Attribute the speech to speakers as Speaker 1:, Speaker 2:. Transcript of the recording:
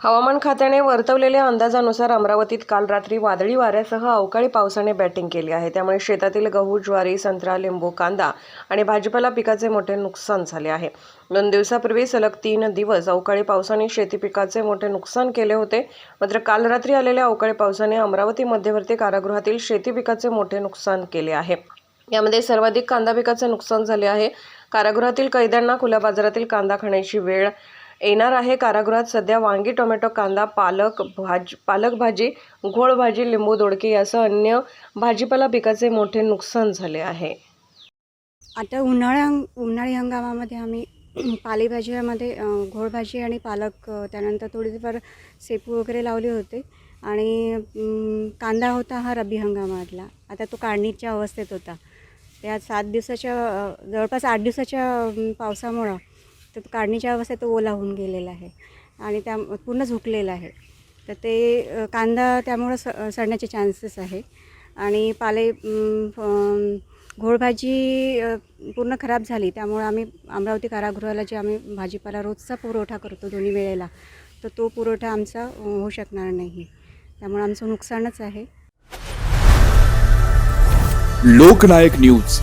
Speaker 1: हवामान खात्याने वर्तवलेल्या अंदाजानुसार अमरावतीत काल रात्री वादळी वाऱ्यासह अवकाळी पावसाने बॅटिंग केली आहे. त्यामुळे शेतातील गहू ज्वारी संत्रा लिंबू कांदा आणि भाजीपाला पिकाचे मोठे नुकसान झाले आहे. दोन दिवसापूर्वी सलग तीन दिवस अवकाळी पावसाने शेती पिकाचे मोठे नुकसान केले होते. मात्र काल रात्री आलेल्या अवकाळी पावसाने अमरावती मध्यवर्ती कारागृहातील शेती पिकाचे मोठे नुकसान केले आहे. यामध्ये सर्वाधिक कांदा पिकाचे नुकसान झाले आहे. कारागृहातील कैद्यांना खुल्या बाजारातील कांदा खाण्याची वेळ येणार आहे कारागृहात सध्या वांगी टोमॅटो कांदा पालक भाज पालक भाजी घोळ भाजी लिंबू दोडके यासह अन्य भाजीपाला पिकाचे मोठे नुकसान झाले आहे.
Speaker 2: आता उन्हाळ्या उन्हाळी हंगामामध्ये आम्ही पालेभाज्यामध्ये घोळभाजी आणि पालक त्यानंतर थोडीफार शेपू वगैरे लावले होते आणि कांदा होता हा रब्बी हंगामातला. आता तो काढणीच्या अवस्थेत होता. त्या सात दिवसाच्या जवळपास आठ दिवसाच्या पावसामुळं तर काढणीच्या अवस्थेत तो ओला होऊन गेलेला आहे आणि त्या पूर्ण झुकलेला आहे. तर ते कांदा त्यामुळं स सडण्याचे चान्सेस आहे. आणि पाले घोळभाजी पूर्ण खराब झाली. त्यामुळे आम्ही अमरावती कारागृहाला जे आम्ही भाजीपाला रोजचा पुरवठा करतो दोन्ही वेळेला तर तो पुरवठा आमचा होऊ शकणार नाही. त्यामुळे आमचं नुकसानच आहे.
Speaker 3: लोकनायक न्यूज.